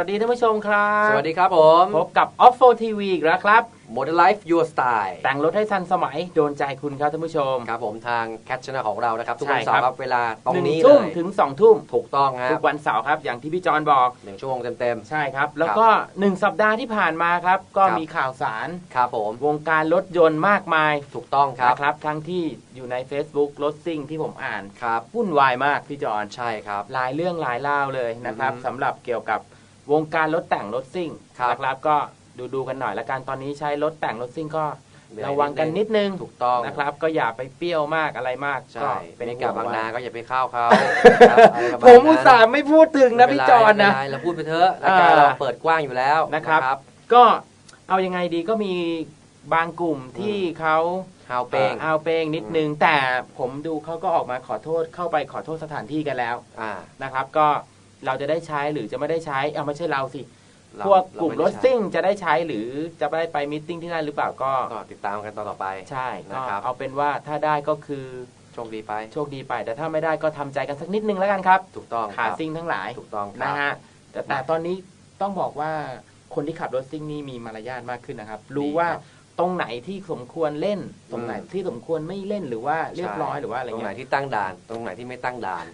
วัสดีท่านผู้ชมครับ สวัสดีครับผม พบกับ o f f o TV อีกแล้วครับ Model Life Your Style แต่งรถให้ทันสมัยโดนใจคุณครับท่านผู้ชม ครับผมทางแค t ช n น l ของเรานะครับ ทุกใช่วันเสาครัร์บครับเวลาตรงหนึ่งนี้เลทุ่มยถึงสองทุ่มถูกต้องครัทุบกวันเสาร์ครับ อย่างที่พี่จอนบอกหนึ่งชั่วโมงเต็มใช่ครับ แล้วก็หนึ่งสัปดาห์ที่ผ่านมาครับ ก็ครับมีข่าวสารๆครับผมวงการรถยนต์มากมายถูกต้องครับนะครับทั้งที่อยู่ใน Facebook รถซิ่งที่ผมอ่านครับวุ่นวายมากพี่จอนใช่ครับหลายเรื่องหลายเล่าวเลยนะครับอือฮึสำหรับเกี่ยวกับ วงการรถแต่งรถซิ่งครับ นะครับก็ดูดูๆกันหน่อยละกันตอนนี้ใช้รถแต่งรถซิ่งก็เหนื่อยระวังกันนิดนึงถูกต้องนะครับ ก็อย่าไปเปรี้ยวมากอะไรมากใช่ก็เป็นห่วกับบางนาไว้ก็อย่าไปเข้าเขาครับอะไรประาณผมนั้นอุตส่าห์ไม่พูดถึงนะพี่จอนนะ ไม่เป็ไรเราพูดไปเถอะรายการอ่าเราเปิดกว้างอยู่แล้วนะครับ ก็เอายังไงดีก็มีบางกลุ่มที่เขาฮาวเป้งเอาเป้งนิดนึง แต่ผมดูเขาก็ออกมาขอโทษเข้าไปขอโทษสถานที่กันแล้วอ่า นะครับ ก็ เราจะได้ใช้หรือจะไม่ได้ใช้ เอาไม่ใช่เราสิเราพวกกลุ่มเาไได้รถซิ่งจะได้ใช้หรือจะได้ไปมิทติ้งที่นั่นหรือเปล่าก็ก็ติดตามกันตอนต่อไปใช่นะก็ครับเอาเป็นว่าถ้าได้ก็คือโชคดีไป โชคดีไป แต่ถ้าไม่ได้ก็ทำใจกันสักนิดนึงแล้วกันครับ ถูกต้องคขารับซิ่งทั้งหลายถูกต้องคนะรับฮะแต่แต่ตอนนี้ต้องบอกว่าคนที่ขับรถซิ่งนี่มีมารยาทมากขึ้นนะครับ รู้ว่าครับตรงไหนที่สมควรเล่น ตรงไหนอืมที่สมควรไม่เล่นหรือว่าเรียบร้อยหรือว่าอะไรตรงไหนเงี้ยที่ตั้งด่าน ตรงไหนที่ไม่ตั้งด่าน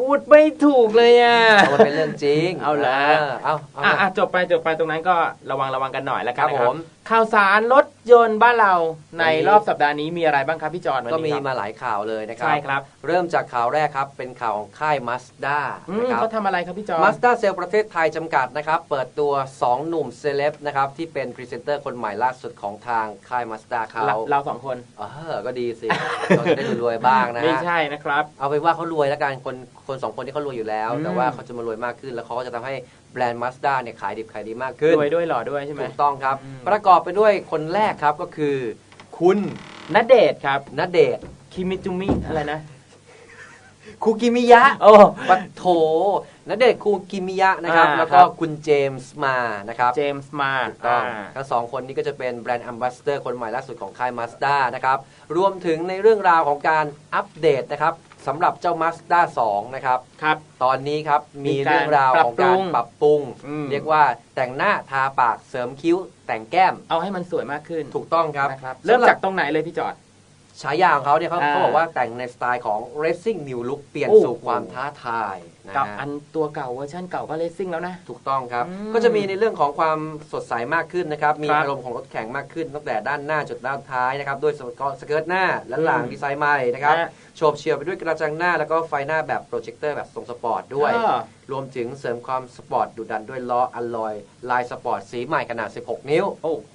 พูดไม่ถูกเลยอะ เอามันเป็นเรื่องจริงเอาละเอาเอาอะมาอะจบไปจบไปตรงนั้นก็ระวังระวังกันหน่อยแล้วคกันรับนะผครับ ม ข่าวสารรถยนต์บ้านเราในวันนี้รอบสัปดาห์นี้มีอะไรบ้างครับพี่จอนวันก็นี้มีครับ มาหลายข่าวเลยนะครัใช่ครับ เริ่มจากข่าวแรกครับ เป็นข่าวของค่ายมาสด้าอืนะมครับเขาทำอะไรครับพี่จอนมาสด้าเซลประเทศไทยจำกัดนะครับ เปิดตัว 2 หนุ่มเซเลบนะครับ ที่เป็นพรีเซนเตอร์คนใหม่ล่าสุดของทางค่ายมาสด้าเขาเราเราสองคน เออก็ดีสิ เราจะได้รวยๆบ้างนะไม่ฮะ ใช่นะครับ เอาไปนว่าเขารวยแล้วกันคนคนสองคนที่เขารวยอยู่แล้ว อืมแต่ว่าเขาจะมารวยมากขึ้นแล้วเขาก็จะทำให้ แบรนด์มาสด้าเนี่ยขายดิบขายดีมากขึ้น รวยด้วยหล่อด้วยใช่ไหม ถูกต้องครับ อืม ประกอบไปด้วยคนแรกครับก็คือ คุณณเดชน์ครับณเดชน์คิมิจุมิอะไรนะคูกิมิยะโอ้ ปัดโถณเดชน์คูกิมิยะนะครับ อ่าแล้วก็ครับ คุณเจมส์มานะครับเจมส์มาถูกต้องอ่า ทั้งสองคนนี้ก็จะเป็นแบรนด์ a m b a s s a d o r คนใหม่ล่าสุดของค่าย Mazda นะครับ รวมถึงในเรื่องราวของการอัปเดตนะครับ สำหรับเจ้า Mazda 2 นะครับ ครับ ตอนนี้ครับ มีมีการเรื่องราวของการปปรัรับบปปรุรุงงอืม เรียกว่าแต่งหน้าทาปากเสริมคิ้ว แต่งแก้มเอาให้มันสวยมากขึ้นถูกต้องครับนะครับ เริ่มจากตรงไหนเลยพี่จอด ฉายาของเขาเนี่ยเขาอ่าเขาบอกว่าแต่งในสไตล์ของ racing new look เปลี่ยนโอ้โหสู่ความท้าทายนะกับฮะอันตัวเก่าเวอร์ชันเก่าก็เลสซิ่งแล้วนะ ถูกต้องครับ อืมก็จะมีในเรื่องของความสดใสมากขึ้นนะครับ มีครับอารมณ์ของรถแข่งมากขึ้นตั้งแต่ด้านหน้าจนด้านท้ายนะครับด้วยสกอสเกิร์ตหน้าและหลังอืมดีไซน์ใหม่นะครับนะโฉบเฉี่ยวไปด้วยกระจังหน้าแล้วก็ไฟหน้าแบบโปรเจคเตอร์แบบทรงสปอร์ตด้วยอ่ารวมถึงเสริมความสปอร์ตดุดันด้วยล้ออัลลอยลายสปอร์ตสีใหม่ขนาด 16 นิ้ว โอ้โห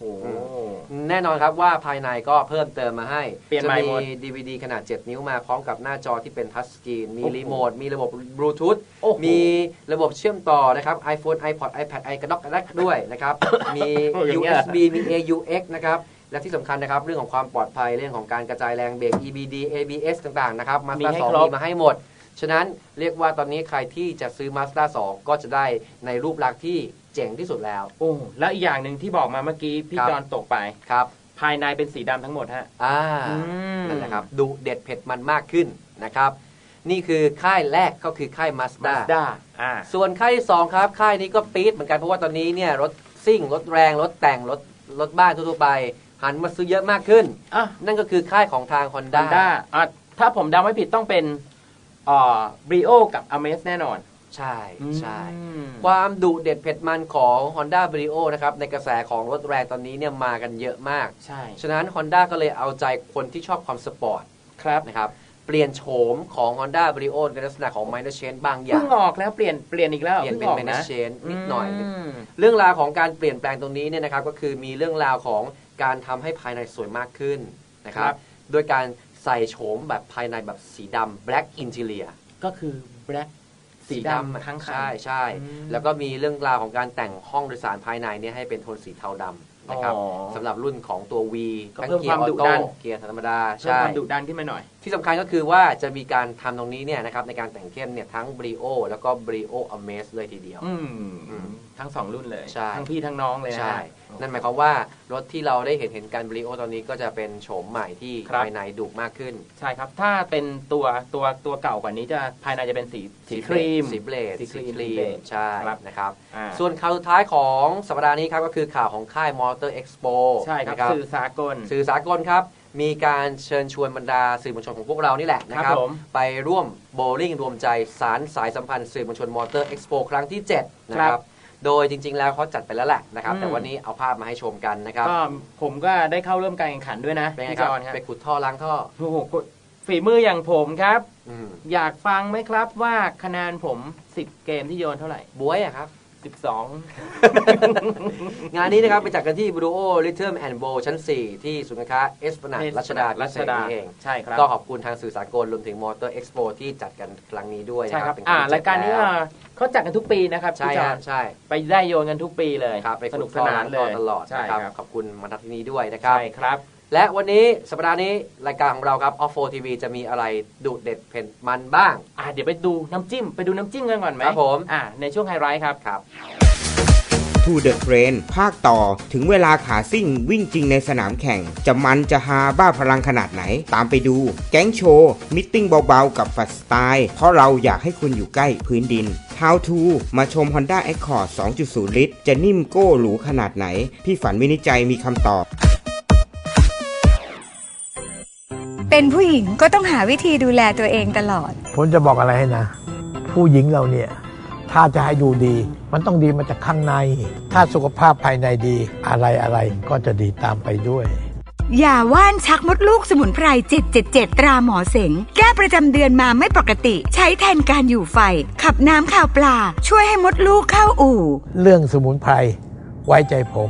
แน่นอนครับว่าภายในก็เพิ่มเติมมาให้ เปลี่ยนจะใหม่มีหมด DVD ขนาด 7 นิ้วมาพร้อมกับหน้าจอที่เป็นทัชสกรีน มีโอ้โห รีโมท มีระบบบลูทูธโอ้โหมีระบบเชื่อมต่อนะครับ iPhone iPod iPad i กระดอกกระดักด้วยนะครับ มีโอ้อย่างเงี้ย USB มี AUX นะครับ และที่สำคัญนะครับ เรื่องของความปลอดภัยเรื่องของการกระจายแรงเบรก EBD ABS ต่างๆ นะครับมี Mazda ให้2ครบมีมาให้หมด ฉะนั้นเรียกว่าตอนนี้ใครที่จะซื้อ Mazda 2ก็จะได้ในรูปลักษณ์ที่เจ๋งที่สุดแล้วโอ้แล้วอีกอย่างหนึ่งที่บอกมาเมื่อกี้พี่ครับจอนตกไปครับภายในเป็นสีดำทั้งหมดฮะ อ่าอืมนั่นแหละครับดุเด็ดเผ็ดมันมากขึ้นนะครับ นี่คือค่ายแรกก็คือค่ายมา Mazda สด้าอ่าส่วนค่ายที่2ครับค่ายนี้ก็ปี๊ดเหมือนกันเพราะว่าตอนนี้เนี่ยรถซิ่งรถแรงรถแต่งรถรถบ้านทั่วๆไป หันมาซื้อเยอะมากขึ้น อะนั่นก็คือค่ายของทาง Honda ด้าอะถ้าผมเดาไม่ผิดต้องเป็นอ่าบริโอกับอเมสแน่นอนใช่ใช่ อืม ความดุเด็ดเผ็ดมันของ Honda Brio นะครับในกระแสของรถแรงตอนนี้เนี่ยมากันเยอะมาก ใช่ ฉะนั้น Honda ก็เลยเอาใจคนที่ชอบความสปอร์ตครับ นะครับ เปลี่ยนโฉมของ Honda Brio ในลักษณะของ minor change บางอย่าเพิ่งงออกแล้วเปลี่ยนเปลี่ยนอีกแล้วเปลี่ยนเพิ่งเป็นออก minor นะ change นิดหน่อยมเรื่องราวของการเปลี่ยนแปลงตรงนี้เนี่ยนะครับก็คือมีเรื่องราวของการทำให้ภายในสวยมากขึ้นนะครัครับบโดยการใส่โฉมแบบภายในแบบสีดำ black interior ก็คือแบล็กสีดำอะทั้งคันใช่ใช่อืมแล้วก็มีเรื่องราวของการแต่งห้องโดยสารภายในเนี่ยให้เป็นโทนสีเทาดำนะครับอ๋อสำหรับรุ่นของตัว V ก็ทั้งเพิ่มเกียร์คอวามอดุโต้ดันเกียร์ธรรมดาเพิ่มใช่ความดุดันขึ้นมาหน่อย ที่สำคัญก็คือว่าจะมีการทำตรงนี้เนี่ยนะครับในการแต่งเข้มเนี่ยทั้ง Brio แล้วก็ Brio Amaze เลยทีเดียว อืมอืมทั้งสองรุ่นเลย ใช่ ทั้งพี่ทั้งน้องเลยนะ ใช่ฮะนั่นหมายความว่ารถที่เราได้เห็นเห็นกัน Brio ตอนนี้ก็จะเป็นโฉมใหม่ที่ครับ ภายในดุมากขึ้นใช่ครับ ถ้าเป็นตัวตัวตัวเก่ากว่านี้จะภายในจะเป็นสีสีครีม สีเบลดสีสีครีมครีเบลมดใช่ครับ นะครับ อ่าส่วนข่าวสุดท้ายของสัปดาห์นี้ครับก็คือข่าวของค่าย Motor Expo ใช่ครับนะสื่อสากล สื่อสากลครับ มีการเชิญชวนบรรดาสื่อมวลชนของพวกเรานี่แหละนะคครัรับบผม ไปร่วมโบลิ่งรวมใจสารสายสัมพันธ์สื่อมวลชนมอเตอร์เอ็กซ์โปครั้งที่ 7 นะคครัรับบ โดยจริง ๆ แล้วเขาจัดไปแล้วแหละนะครับ อืม แต่วันนี้เอาภาพมาให้ชมกันนะครับ ก็ผมก็ได้เข้าร่วมการแข่งขันด้วยนะเป็นไงพี่คจรับ อนครับไปขุดท่อล้างท่อโอ้โหฝีมืออย่างผมครับ อืมอยากฟังไหมครับว่าคะแนนผม 10 เกมที่โยนเท่าไหร่ บวยอะครับ 12 งานนี้นะครับไปจัดกันที่ Bro Rhythm and Bowl ชั้น 4 ที่ศูนย์การค้าเอสปนาดรัชดารัพิชเศษดานี่เองใช่ครับ ก็ขอบคุณทางสื่อสากลรวมถึงมอเตอร์เอ็กซ์โปที่จัดกันครั้งนี้ด้วยใช่นะคครัรับบเป็นอ่าคงที่รายการนี้เจ็ดแล้วอะเขาจัดกันทุกปีนะครับใช่พี่จอฮะนใช่ไปได้โยนกันทุกปีเลยครับไปสขุนุดกท่สอนาล้านงเลท่อยตลอดใช่นะครับครับขอบคุณมาทัศที่นี้ด้วยนะครับใช่ครับ และวันนี้สัปดาห์นี้รายการของเราครับ Off 4 TV จะมีอะไรดุเด็ดเผ็ดมันบ้าง อะเดี๋ยวไปดูน้ำจิ้ม ไปดูน้ำจิ้มกันก่อนไหมครับผม อะในช่วงไฮไลท์ครับครับ To the Train ภาคต่อถึงเวลาขาซิ่งวิ่งจริงในสนามแข่ง จะมันจะฮาบ้าพลังขนาดไหน ตามไปดู แก๊งโชว์ มิทติ้งเบาๆ กับฟัดสไตล์ เพราะเราอยากให้คุณอยู่ใกล้พื้นดิน How to มาชม Honda Accord 2.0 ลิตร จะนิ่มโก้หรูขนาดไหน พี่ฝันวินิจจัยมีคำตอบ เป็นผู้หญิงก็ต้องหาวิธีดูแลตัวเองตลอด ผมจะบอกอะไรให้นะ ผู้หญิงเราเนี่ย ถ้าจะให้ดูดี มันต้องดีมาจากข้างใน ถ้าสุขภาพภายในดีอะไรอะไรก็จะดีตามไปด้วยอย่าว่านชักมดลูกสมุนไพร 777 ตราหมอเสง แก้ประจำเดือนมาไม่ปกติ ใช้แทนการอยู่ไฟ ขับน้ำข่าวปลา ช่วยให้มดลูกเข้าอู่ เรื่องสมุนไพร ไว้ใจผม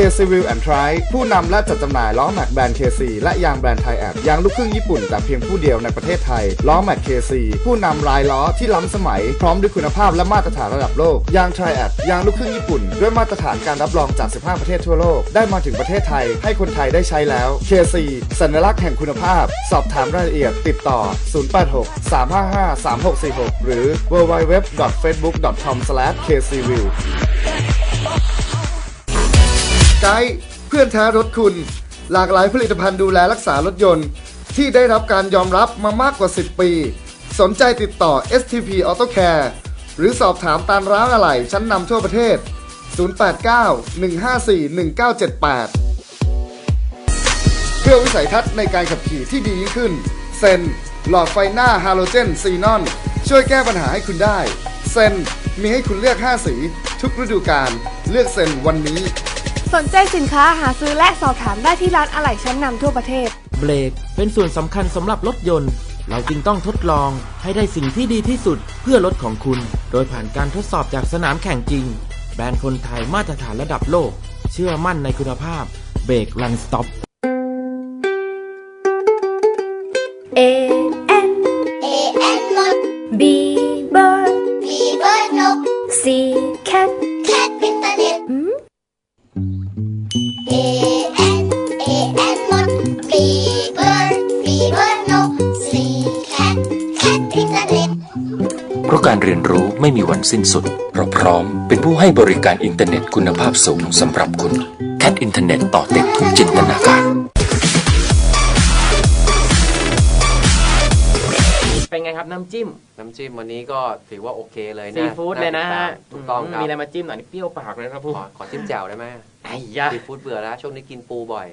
KC Wheel and Try ผู้นำและจัดจำหน่ายล้อแม็กแบรนด์ KC และยางแบรนด์ไทยแอดยางลูกครึ่งญี่ปุ่นแต่เพียงผู้เดียวในประเทศไทย ล้อแม็ก KC ผู้นำรายล้อที่ล้ำสมัย พร้อมด้วยคุณภาพและมาตรฐานระดับโลก ยางไทยแอดยางลูกครึ่งญี่ปุ่น ด้วยมาตรฐานการรับรองจาก 15 ประเทศทั่วโลก ได้มาถึงประเทศไทย ให้คนไทยได้ใช้แล้ว KC สัญลักษณ์แห่งคุณภาพ สอบถามรายละเอียดติดต่อ 086 355 3646 หรือ www.facebook.com/kcwheel ไกด์เพื่อนแท้รถคุณ หลากหลายผลิตภัณฑ์ดูแลรักษารถยนต์ ที่ได้รับการยอมรับมามากกว่า 10 ปี สนใจติดต่อ STP Auto Care หรือสอบถามตามร้านอะไหล่ชั้นนำทั่วประเทศ 089 154 1978 เพื่อวิสัยทัศน์ในการขับขี่ที่ดียิ่งขึ้น เซนหลอดไฟหน้าฮาโลเจนซีนอน ช่วยแก้ปัญหาให้คุณได้ เซนมีให้คุณเลือก 5 สี ทุกฤดูกาลเลือกเซนวันนี้ สนใจสินค้าหาซื้อและสอบถามได้ที่ร้านอะไหล่ชั้นนำทั่วประเทศ เบรกเป็นส่วนสำคัญสำหรับรถยนต์ เราจึงต้องทดลองให้ได้สิ่งที่ดีที่สุดเพื่อรถของคุณ โดยผ่านการทดสอบจากสนามแข่งจริง แบรนด์คนไทยมาตรฐานระดับโลก เชื่อมั่นในคุณภาพ เบรกลังสต็อป วันสิ้นสุดเราพร้อมเป็นผู้ให้บริการอินเทอร์เน็ตคุณภาพสูงสำหรับคุณ แคทอินเทอร์เน็ตต่อเต็มทุกจินตนาการ เป็นไงครับน้ำจิ้ม น้ำจิ้มวันนี้ก็ถือว่าโอเคเลยนะซีฟู้ดเลยนะฮะถูกต้องครับ มีอะไรมาจิ้มหน่อยเปรี้ยวปากเลยครับพูขอขอจิ้มแจ่วได้ไหมไอ้ยะซีฟู้ดเบื่อแล้ว ช่วงนี้กินปูบ่อย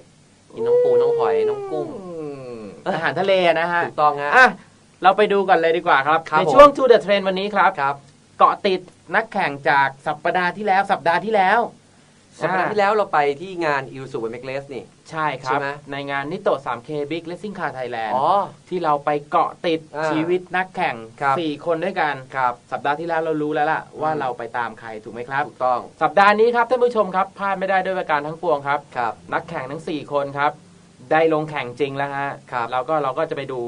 กินน้องปูน้องหอยน้องกุ้งอืมอาหารทะเลนะฮะถูกต้องฮะอะเราไปดูกันเลยดีกว่าครับครับในผมช่วง To the Train วันนี้ครับครับ เกาะติดนักแข่งจากสัปดาห์ที่แล้ว สัปดาห์ที่แล้วสัปดาห์ที่แล้วเราไปที่งานอิลสุเวเมกเลสนี่ ใช่คใช่รับไหมในงานนิโต 3K Big Racing Car Thailand อ๋อที่เราไปเกาะติดอ่าชีวิตนักแข่งครับ4คนด้วยกันครับ สัปดาห์ที่แล้วเรารู้แล้วล่ะ ว่าอืมเราไปตามใครถูกไหมครับ ถูกต้อง สัปดาห์นี้ครับท่านผู้ชมครับพลาดไม่ได้ด้วยประการทั้งปวงครับครับนักแข่งทั้ง 4 คนครับ ได้ลงแข่งจริงแล้วฮะครับเราก็เราก็จะไปดู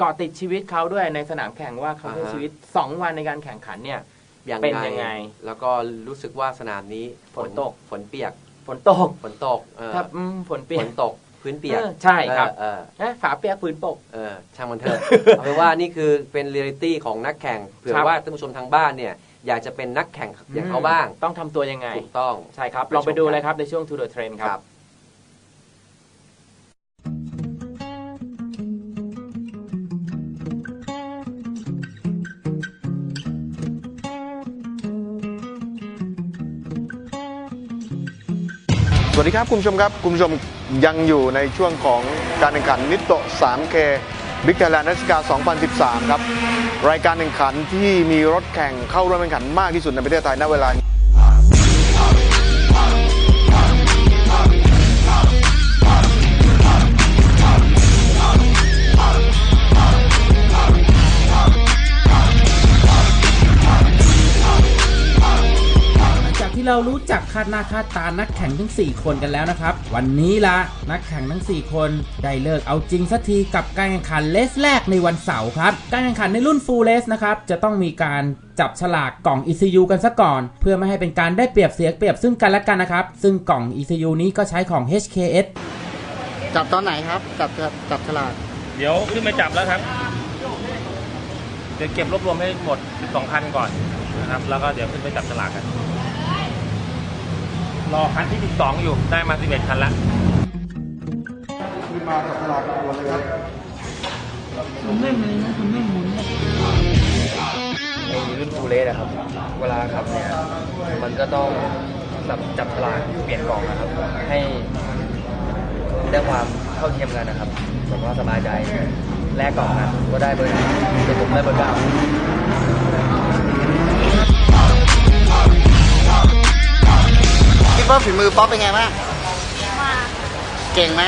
เกาะติดชีวิตเขาด้วยในสนามแข่งว่าเขาใช้อ่าฮะ ชีวิต 2 วันในการแข่งขันเนี่ย อย่างเป็นไรยังไงแล้วก็รู้สึกว่าสนามนี้ฝนตก ฝนเปียก ฝนตกฝนตกเออถ้าอืมฝนเปียฝก นตก พื้นเปียกเออใช่ครับ เออนะฝาเปียกพื้นปก เออช่างมันเถอะ เอาเป็นว่านี่คือเป็นเรียลิตี้ของนักแข่งเผื่อครับ ว่าท่านผู้ชมทางบ้านเนี่ยอยากจะเป็นนักแข่งอย่างเขาบ้าง ต้องทำตัวยังไง ถูกต้อง ใช่ครับไปลองไปชมดูกันเลยครับในช่วง To the Trend ครับ วัสดีครับคุณผู้ชมครับคุณผู้ชมยังอยู่ในช่วงของการแข่งขันนิโต 3K Big Thailand รัชกา2013 ครับ รายการแข่งขันที่มีรถแข่งเข้าร่วมแข่งขันมากที่สุดในประเทศไทยณเวลานี้ รารู้จักคาดหน้าคาดตานักแข่งทั้ง 4 คนกันแล้วนะครับ วันนี้ละนักแข่งทั้ง 4 คน ได้เลิกเอาจริงสักทีกับการแข่งขันเลสแรกในวันเสาร์ครับการแข่งขันในรุ่น Full Race นะครับจะต้องมีการจับฉลากกล่อง ECU กันซะก่อน เพื่อไม่ให้เป็นการได้เปรียบเสียเปรียบซึ่งกันและกันนะครับ ซึ่งกล่อง ECU นี้ก็ใช้ของ HKS จับตอนไหนครับ จับจับจับฉลากเดี๋ยวขึ้นไปจับแล้วครับ เดี๋ยวเก็บรวบรวมให้หมด 12คันก่อนนะครับ แล้วก็เดี๋ยวขึ้นไปจับฉลากกัน รอคันที่ 12 อยู่ ได้มา 11 คันละขึ้นมาจับฉลากกันเลยครับในรุ่นฟูลเลสนะครับ เวลาขับเนี่ย มันก็ต้องจับจับฉลากเปลี่ยนกล่องนะครับ ให้ได้ความเท่าเทียมกันนะครับแบบว่าสบายใจ แลกกล่องกันก็ได้เบอร์เป็นผมได้เบอร์เก้า ว่าฝีมือป๊อปเป็นไงบ้างมากเก่งไหม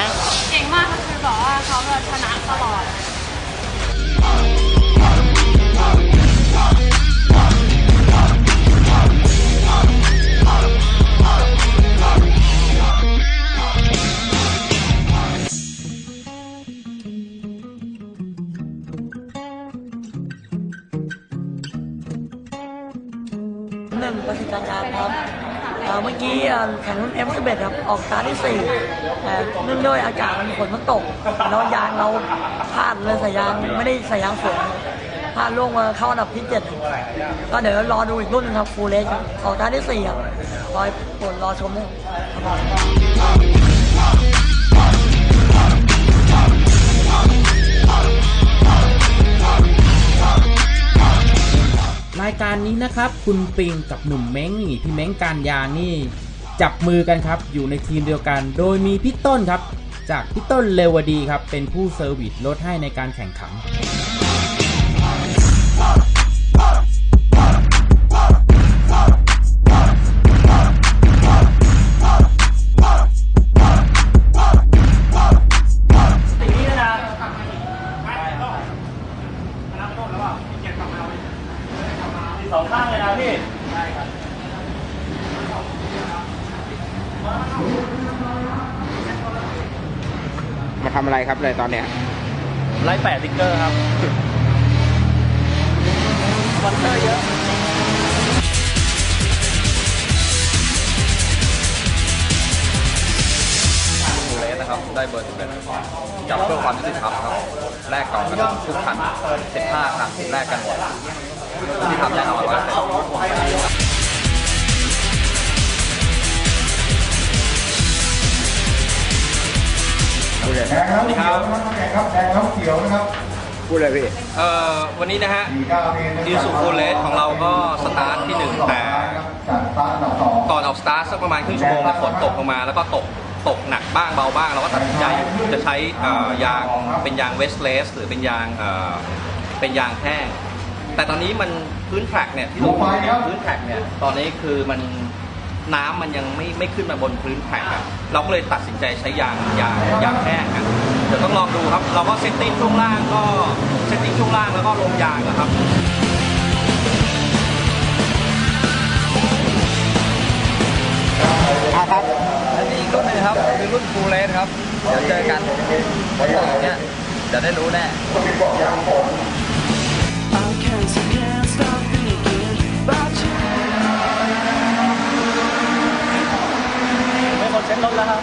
เก่งมากก็คือบอกว่าเขาแบบชนะตลอดหนึ่งประสิทธิ์การครับ เมื่อกี้แข่งรุ่น F11 ครับ ออกสตาร์ทที่ 4 แต่เนื่องด้วยอากาศมันฝนมันตก แล้วยางเราพลาดเลยใส่ยางไม่ได้ใส่ยางสวยพลาดล่วงมาเข้าอันดับที่ 7 ก็เดี๋ยวรอดูอีกรุ่นนึงครับฟูลเลสครับ ออกสตาร์ทที่ 4 ครับรอผลรอชมครับ รายการนี้นะครับ คุณปิงกับหนุ่มเม้งนี่พี่เม้งการยานี่ จับมือกันครับ อยู่ในทีมเดียวกัน โดยมีพี่ต้นครับ จากพี่ต้นเลวดีครับ เป็นผู้เซอร์วิสรถให้ในการแข่งขัน ยุติธรรมแน่นอนร้เอร์เซ็นต์พูดเลยแข่งครับเขียวนะครับแข่งครับแข่งครับเขียวนะครับพูดเลยพี่เอ่อวันนี้นะฮะดีสุฟูเลสของเราก็สตาร์ทที่หนึ่งแต่ก่อนออกสตาร์ทสักประมาณครึ่งชั่วโมงฝนตกลงมาแล้วก็ตกตกหนักบ้างเบาบ้างเราก็ตัดสินใจจะใช้ยางเป็นยางเวสเลสหรือเป็นยางเป็นยางแห้ง แต่ตอนนี้มันพื้นแทร็กเนี่ยที่ลงมาเนี่ยพื้นแทร็กเนี่ยตอนนี้คือมันน้ำมันยังไม่ไม่ขึ้นมาบนพื้นแทร็กอะเราก็เลยตัดสินใจใช้ยางยางยางแห้งอะเดี๋ยวต้องลองดูครับ เราก็เซตติ้งช่วงล่างก็เซตติ้งช่วงล่างแล้วก็ลงยางนะครับอันนี้อีกรุ่นหนึงครับคือรุ่นฟูลเลสครับ เดี๋ยวเจอกันฝนตกอย่างเงี้ยเดี๋ยวได้รู้แน่ เซ็ตรถแล้วครับ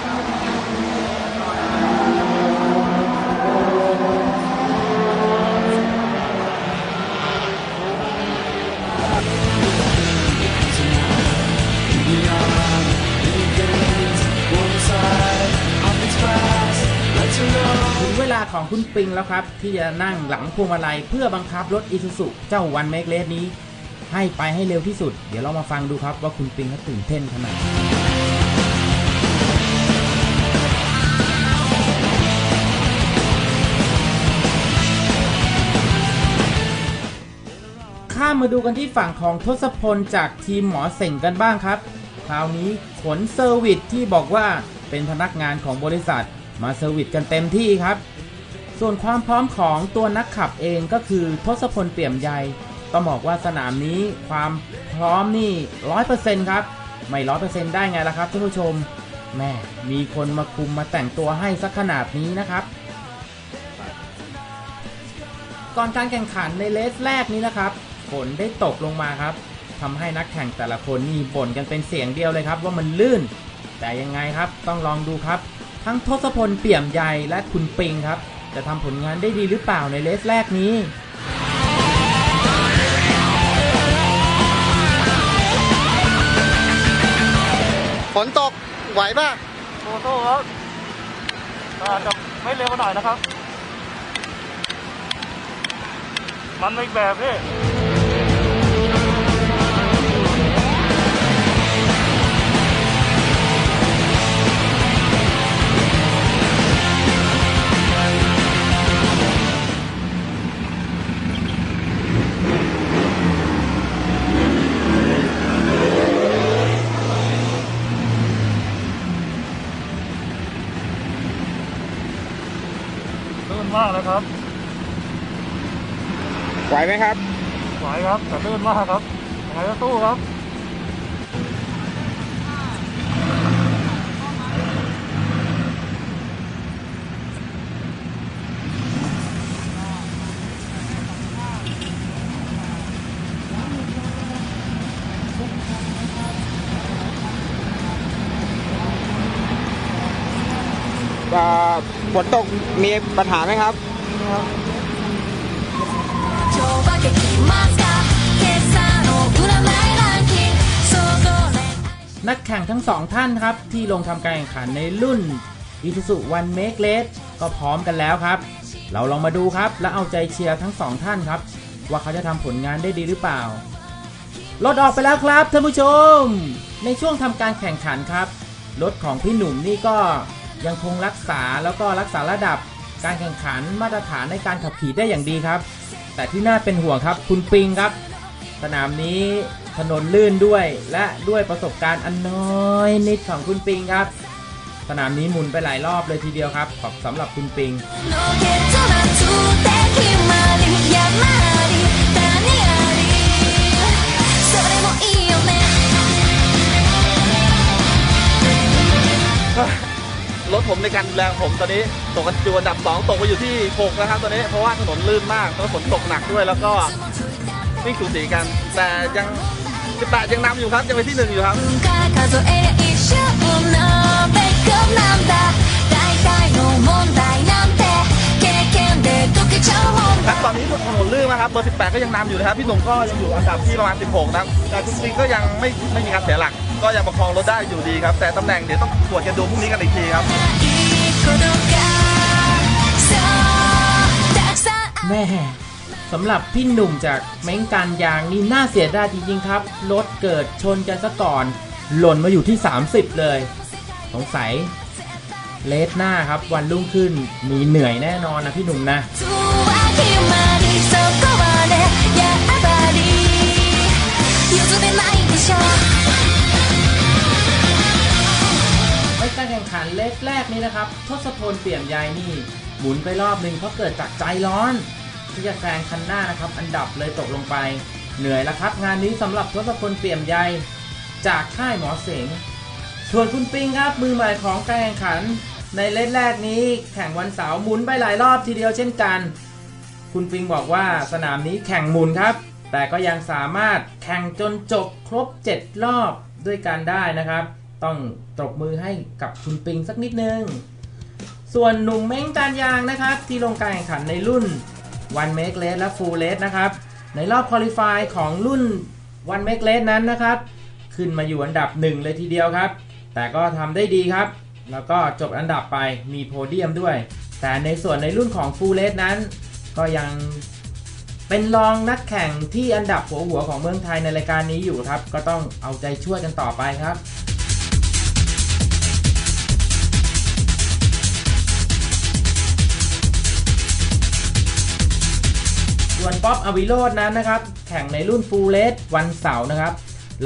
ถึงเวลาของคุณปิงแล้วครับ ที่จะนั่งหลังพวงมาลัยเพื่อบังคับรถอีซูซุเจ้าวันเมกเลสนี้ ให้ไปให้เร็วที่สุด เดี๋ยวเรามาฟังดูครับว่าคุณปิงเขาตื่นเต้นขนาดไหนามมาดูกันที่ฝั่งของทศพลจากทีมหมอเส่งกันบ้างครับ คราวนี้ขนเซอร์วิสที่บอกว่าเป็นพนักงานของบริษัทมาเซอร์วิสกันเต็มที่ครับ ส่วนความพร้อมของตัวนักขับเองก็คือทศพลเปี่ยมใยต้องบอกว่าสนามนี้ความพร้อมนี่ร้อยเปอร์เซ็นต์ครับ ไม่ร้อยเปอร์เซ็นต์ได้ไงล่ะครับท่านผู้ชมแม่มีคนมาคุมมาแต่งตัวให้สักขนาดนี้นะครับ ก่อนการแข่งขันในเลสแรกนี้นะครับ ฝนได้ตกลงมาครับทำให้นักแข่งแต่ละคนนี่บ่นกันเป็นเสียงเดียวเลยครับ ว่ามันลื่น แต่ยังไงครับต้องลองดูครับ ทั้งทศพลเปี่ยมใยและคุณปิงครับ จะทำผลงานได้ดีหรือเปล่าในเลสแรกนี้ฝนตกไหวป่ะโอ้โหครับอาจจะไม่เร็วหน่อยนะครับ มันอีกแบบนี่ นมากเลยครับไหวไหมครับไหวครับแต่ลื่นมากครับยังไงก็สู้ครับ เอ่อ ฝนตกมีปัญหาไหมครับ นักแข่งทั้งสองท่านครับ ที่ลงทำการแข่งขันในรุ่นอิทิสุวันเมกเลสก็พร้อมกันแล้วครับ เราลองมาดูครับ และเอาใจเชียร์ทั้งสองท่านครับ ว่าเขาจะทำผลงานได้ดีหรือเปล่า รถออกไปแล้วครับท่านผู้ชม ในช่วงทำการแข่งขันครับ รถของพี่หนุ่มนี่ก็ ยังคงรักษาแล้วก็รักษาระดับการแข่งขันมาตรฐานในการขับขี่ได้อย่างดีครับ แต่ที่น่าเป็นห่วงครับคุณปิงครับ สนามนี้ถนนลื่นด้วย และด้วยประสบการณ์อันน้อยนิดของคุณปิงครับ สนามนี้หมุนไปหลายรอบเลยทีเดียวครับ ขอบสำหรับคุณปิง ถผมในการดูแลผมตอนนี้ตกอยู่อันดับ 2 ตกไปอยู่ที่ 6 นะครับตอนนี้เพราะว่าถนนลื่นมากแล้วฝนตกหนักด้วยแล้วก็วิ่งสูสีกัน แต่ยังแปะยังนำอยู่ครับยังไปที่หนึ่งอยู่ครับตอนนี้ถนนลื่นนะครับเบอร์ 18 ก็ยังนำอยู่นะครับ พี่หนุ่มก็ยังอยู่อันดับที่ประมาณ 16 นะครับแต่ทุกทีก็ยังไม่ไม่มีการเสียหลัก ก็ยังประคองรถได้อยู่ดีครับ แต่ตำแหน่งเดี๋ยวต้องตรวจกันดูพรุ่งนี้กันอีกทีครับ ことがそうたくさん แม่สำหรับพี่หนุ่มจากเม้งการยางนี่น่าเสียดายจริงๆครับ รถเกิดชนกันซะก่อน หล่นมาอยู่ที่ 30 เลย สงสัยเลสหน้าครับวันรุ่งขึ้นมีเหนื่อยแน่นอนนะพี่หนุ่มนะ は決まりそこまでやっぱり譲れないでしょ ใน การแข่งขันเลสแรกนี้นะครับทศพลเปี่ยมใยนี่ หมุนไปรอบหนึ่งเพราะเกิดจากใจร้อน ที่จะแซงคันหน้านะครับ อันดับเลยตกลงไป เหนื่อยแล้วครับ งานนี้สำหรับทศพลเปี่ยมใยจากค่ายหมอเสงส่วนคุณปิงครับมือใหม่ของการแข่งขัน ในเลสแรกนี้แข่งวันเสาร์หมุนไปหลายรอบทีเดียวเช่นกัน คุณปิงบอกว่าสนามนี้แข่งหมุนครับ แต่ก็ยังสามารถแข่งจนจบครบ 7 รอบด้วยกันได้นะครับ ต้องตบมือให้กับคุณปิงสักนิดนึง ส่วนหนุ่มเม้งการยางนะครับ ที่ลงการแข่งขันในรุ่น One Make Race และ Full Race นะครับ ในรอบคอลิฟายของรุ่น One Make Race นั้นนะครับ ขึ้นมาอยู่อันดับหนึ่งเลยทีเดียวครับ แต่ก็ทำได้ดีครับ แล้วก็จบอันดับไปมีโพเดียมด้วย แต่ในส่วนในรุ่นของฟูลเลสนั้น ก็ยังเป็นรองนักแข่งที่อันดับหัวหัวของเมืองไทยในรายการนี้อยู่ครับ ก็ต้องเอาใจช่วยกันต่อไปครับ ส่วนป๊อปอวิโรจน์นั้นนะครับ แข่งในรุ่นฟูลเลสวันเสาร์นะครับ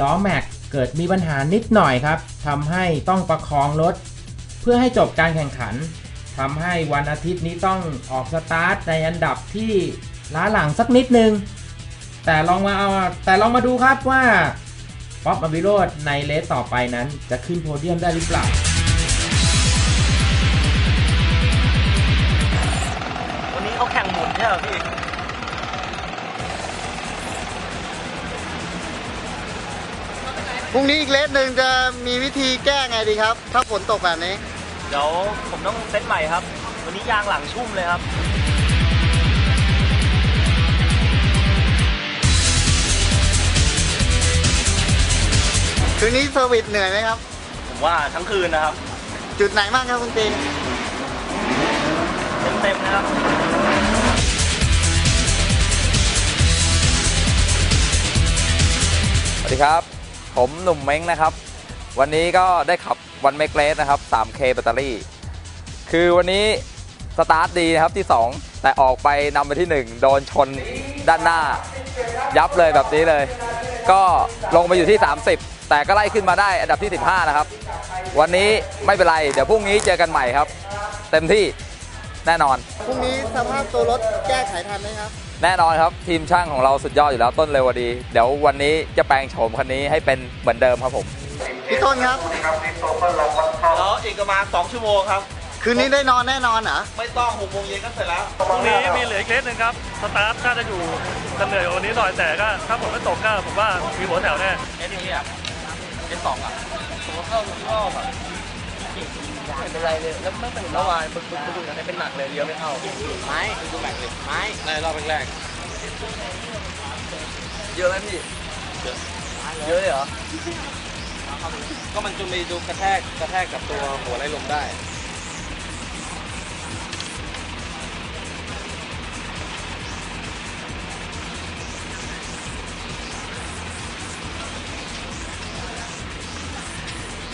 ล้อแม็กเกิดมีปัญหานิดหน่อยครับทำให้ต้องประคองรถ เพื่อให้จบการแข่งขันทำให้วันอาทิตย์นี้ต้องออกสตาร์ทในอันดับที่ล้าหลังสักนิดนึง แต่ลองมาเอาแต่ลองมาดูครับว่าป๊อปอวิโรจน์ในเลสต่อไปนั้นจะขึ้นโพเดียมได้หรือเปล่าวันนี้เขาแข่งหมุนใช่ไหมพี่ พรุ่งนี้อีกเลสหนึ่งจะมีวิธีแก้ไงดีครับ ถ้าฝนตกแบบนี้ เดี๋ยวผมต้องเซตใหม่ครับ วันนี้ยางหลังชุ่มเลยครับ คืนนี้เซอร์วิสเหนื่อยไหมครับ ผมว่าทั้งคืนนะครับ จุดไหนบ้างครับคุณตีเต็มๆนะครับสวัสดีครับ ผมหนุ่มเม้งนะครับ วันนี้ก็ได้ขับวันเมกเลสนะครับ 3K แบตเตอรี่ คือวันนี้สตาร์ทดีนะครับที่ 2 แต่ออกไปนำไปที่ 1 โดนชนด้านหน้า ยับเลยแบบนี้เลย ก็ลงมาอยู่ที่ 30 แต่ก็ไล่ขึ้นมาได้อันดับที่ 15 นะครับ วันนี้ไม่เป็นไร เดี๋ยวพรุ่งนี้เจอกันใหม่ครับ เต็มที่แน่นอน พรุ่งนี้สภาพตัวรถแก้ไขทันไหมครับ แน่นอนครับ ทีมช่างของเราสุดยอดอยู่แล้วต้นเร็วดี เดี๋ยววันนี้จะแปลงโฉมคันนี้ให้เป็นเหมือนเดิมครับผม พี่ต้นครับ แล้วอีกประมาณ2ชั่วโมงครับ คืนนี้ได้นอนแน่นอนเหรอ ไม่ต้อง6โมงเย็นก็เสร็จแล้วพรุ่งนี้มีเหลืออีกเลสหนึ่งครับ สตาร์ทน่าจะอยู่กันเหนื่อยกว่าวันนี้หน่อยแต่ก็ถ้าฝนไม่ตกก็ผมว่ามีหัวแถวแน่ เอสนี่อะเอสสองอะผมเข้าทุกรอบอะ ไม่เป็นไรเลยแล้วไม่เป็นเมื่อวานบึกบึกบึกอันนี้เป็นหนักเลยเลี้ยวไม่เข้าไม้ดูแม็กเลยไม้ในรอบแรกเยอะไหมพี่เยอะเยอะเลยเหรอก็มันจะมีดูกระแทกกระแทกกับตัวหัวไหลลมได้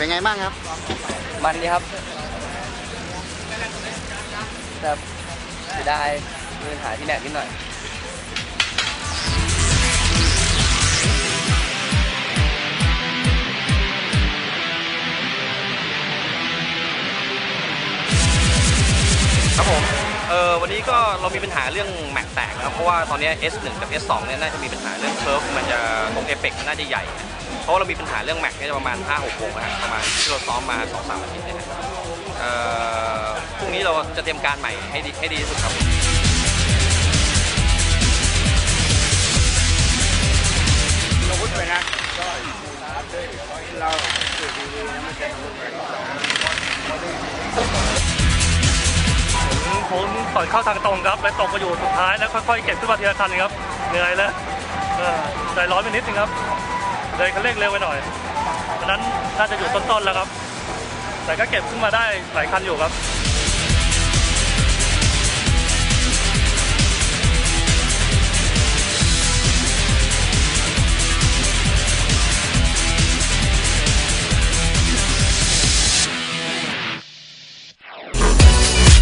เป็นไงบ้างครับ มันดีครับ แต่เสียดายมีปัญหาที่แหนกนิดหน่อยครับผม เออวันนี้ก็เรามีปัญหาเรื่องแม็กแตกนะครับ เพราะว่าตอนนี้ S1 กับ S2 เนี่ยน่าจะมีปัญหาเรื่องเคิร์ฟมันจะตรงเอเปกมันน่าจะใหญ่ เพราะเรามีปัญหาเรื่องแม็กนี่จะประมาณ 5-6วงนะครับประมาณที่เราซ้อมมา 2-3อาทิตย์เนยนะครับเอ่อพรุ่งนี้เราจะเตรียมการใหม่ให้ดีให้ดีที่สุดครับอาวุธไปนะผมถอยเข้าทางตรงครับ แล้วตกมาอยู่สุดท้ายแล้วค่อยๆเก็บขึ้นมาทีละคันครับ เหนื่อยแล้วใจร้อนไปนิดนึงครับ เลยคันเร่งเร็วไปหน่อยเพราะฉะนั้นน่าจะอยู่ต้นๆแล้วครับ แต่ก็เก็บขึ้นมาได้หลายคันอยู่ครับ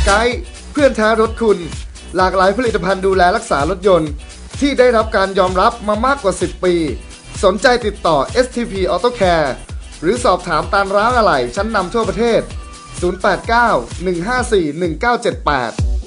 ไกด์เพื่อนแท้รถคุณ หลากหลายผลิตภัณฑ์ดูแลรักษารถยนต์ ที่ได้รับการยอมรับมามากกว่า 10 ปี สนใจติดต่อ STP Auto Care หรือสอบถามตามร้านอะไหล่ชั้นนำทั่วประเทศ 089 154 1978